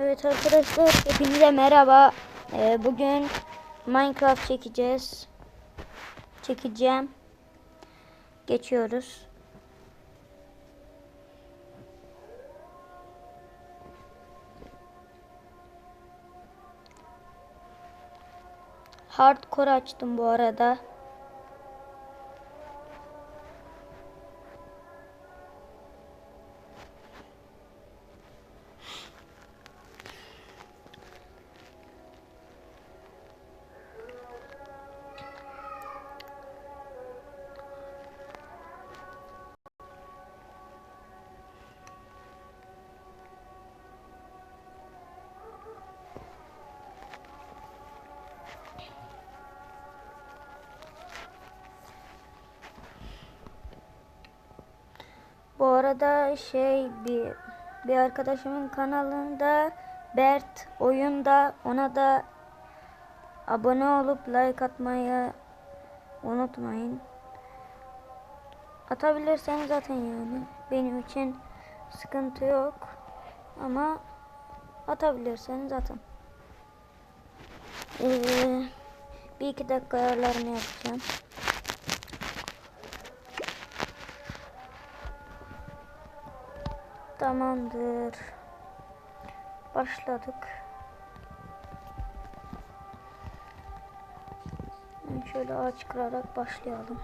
Evet arkadaşlar hepinize merhaba. Ee, bugün Minecraft çekeceğiz. Çekeceğim. Geçiyoruz. Hardcore açtım bu arada. Bu arada şey bir bir arkadaşımın kanalında Bert oyunda ona da abone olup like atmayı unutmayın. Atabilirseniz zaten yani benim için sıkıntı yok ama atabilirseniz atın. Ee, bir iki dakika ayarlarını yapacağım. Tamamdır. Başladık. Şöyle ağaç kırarak başlayalım.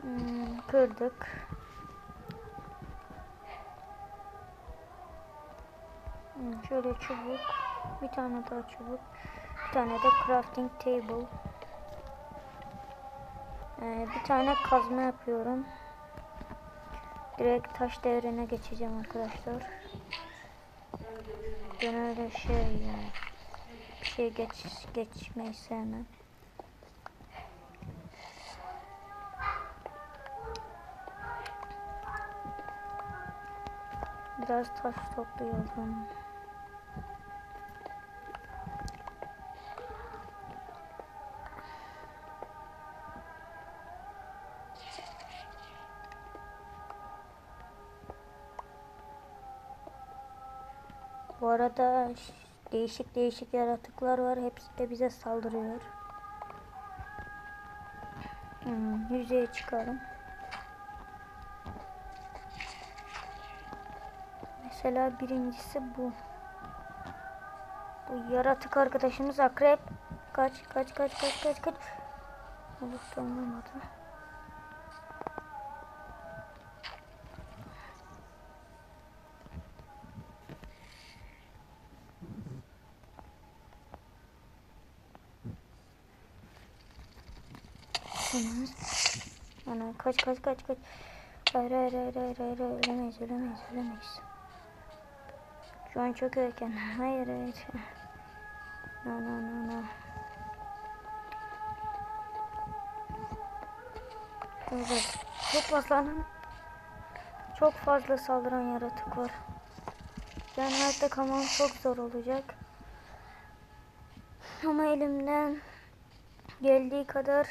Hmm, kırdık. Çubuk, bir tane daha çubuk, bir tane de crafting table. Ee, bir tane kazma yapıyorum. Direkt taş devrine geçeceğim arkadaşlar. Ben öyle şey yani bir şey geç geçmeyi sevmem. Biraz taş toplayalım. Bu arada ş- değişik değişik yaratıklar var. Hepsi de bize saldırıyor. Hmm, yüzeye çıkarım. Mesela birincisi bu. Bu yaratık arkadaşımız akrep. Kaç kaç kaç kaç kaç kaç. Allah'tan olmadı. Ananı- Ana kaç kaç kaç kaç. Hayır hayır hayır hayır hayır ölemeyiz ölemeyiz ölemeyiz. Şu an çok erken. Hayır hayır. No no no no. Evet. Çok fazla. Çok fazla saldıran yaratık var. Yani hayatta kalmam çok zor olacak. Ama elimden geldiği kadar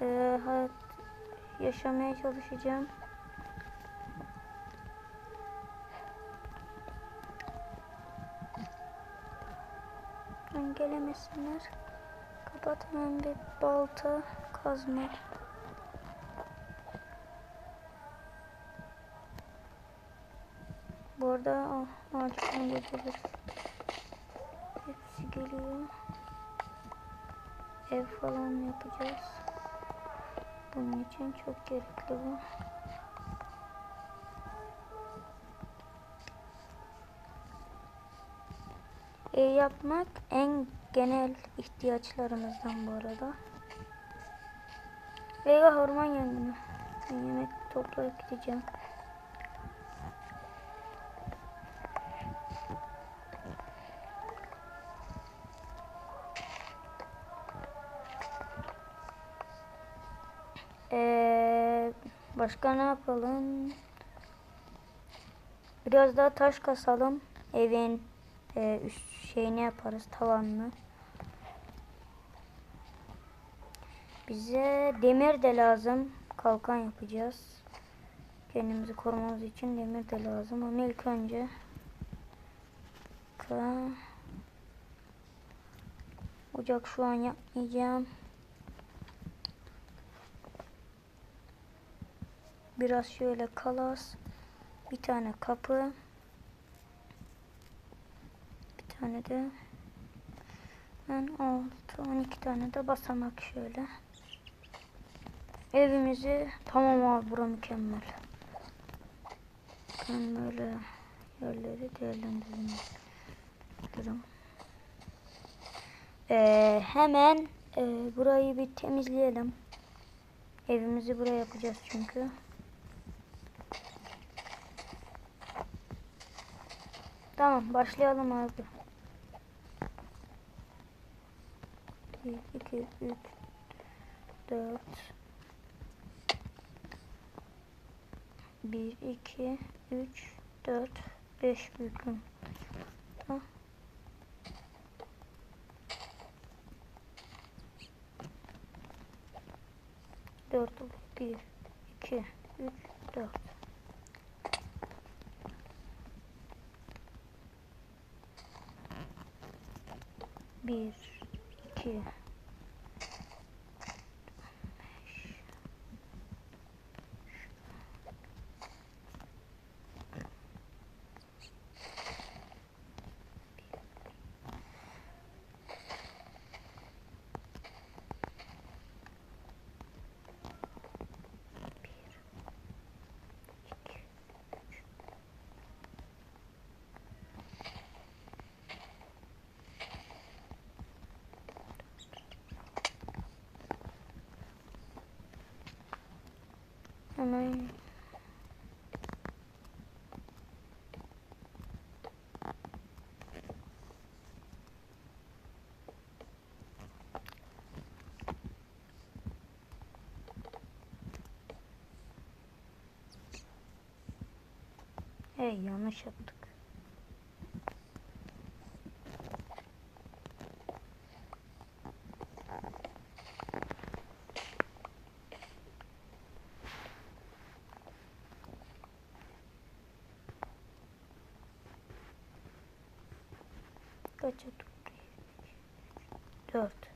e, hayat yaşamaya çalışacağım. Ben gelemesinler. Kapat hemen bir balta kazma. Bu arada ah, ağaçtan geçeriz. Hepsi geliyor. Ev falan yapacağız. Bunun için çok gerekli bu. Ev yapmak en genel ihtiyaçlarımızdan bu arada. Eyvah orman yangını. Ben yemek toplayıp gideceğim. Başka ne yapalım? Biraz daha taş kasalım. Evin e, üst şeyini yaparız tavanını. Bize demir de lazım. Kalkan yapacağız. Kendimizi korumamız için demir de lazım. Ama ilk önce Ocak şu an yapmayacağım. Biraz şöyle kalas. Bir tane kapı. Bir tane de ben 6 12 tane de basamak şöyle. Evimizi tamam abi bura mükemmel. Ben böyle yerleri değerlendirelim. Ee, hemen e, burayı bir temizleyelim. Evimizi buraya yapacağız çünkü. Tamam başlayalım abi. 1, 2, 3, 4 1, 2, 3, 4, 5 büyüklüğüm. Tamam. Dört. Bir, iki, üç, dört. Bir, iki, Hemen Hey yanlış yaptık. Kaç yaptık? Dört.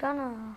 干呢？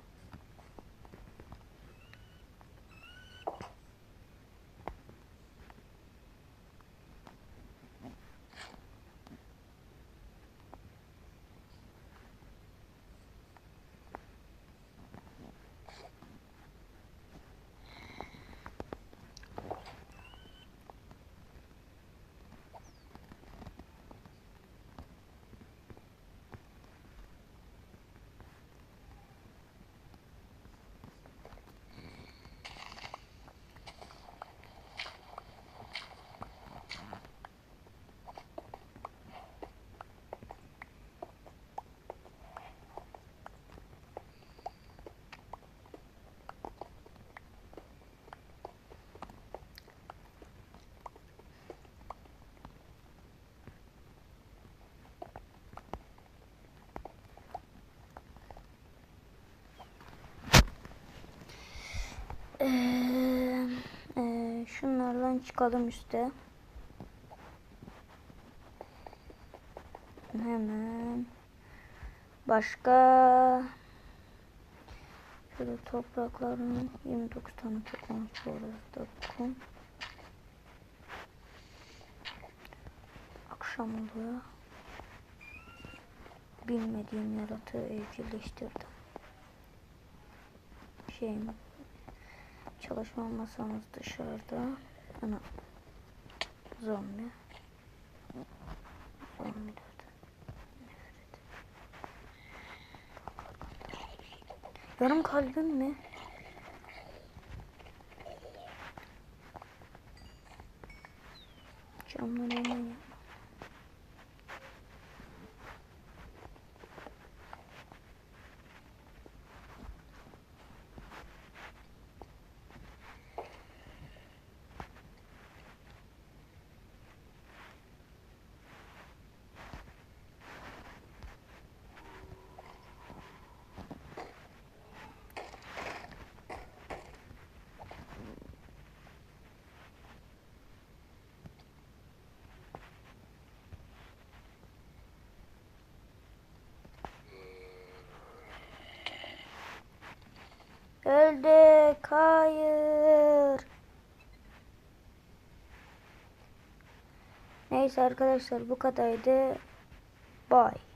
Ee, e, şunlardan çıkalım üste. Hemen. Başka şöyle toprakların 29 tane toplamış kum. Akşam oluyor. Bilmediğim yaratığı evcilleştirdim. Şeyim Çalışma masamız dışarıda. Ana. Zombi. Zombilerden. Yarım kalbim mi? Hayır. Neyse arkadaşlar bu kadardı. Bye.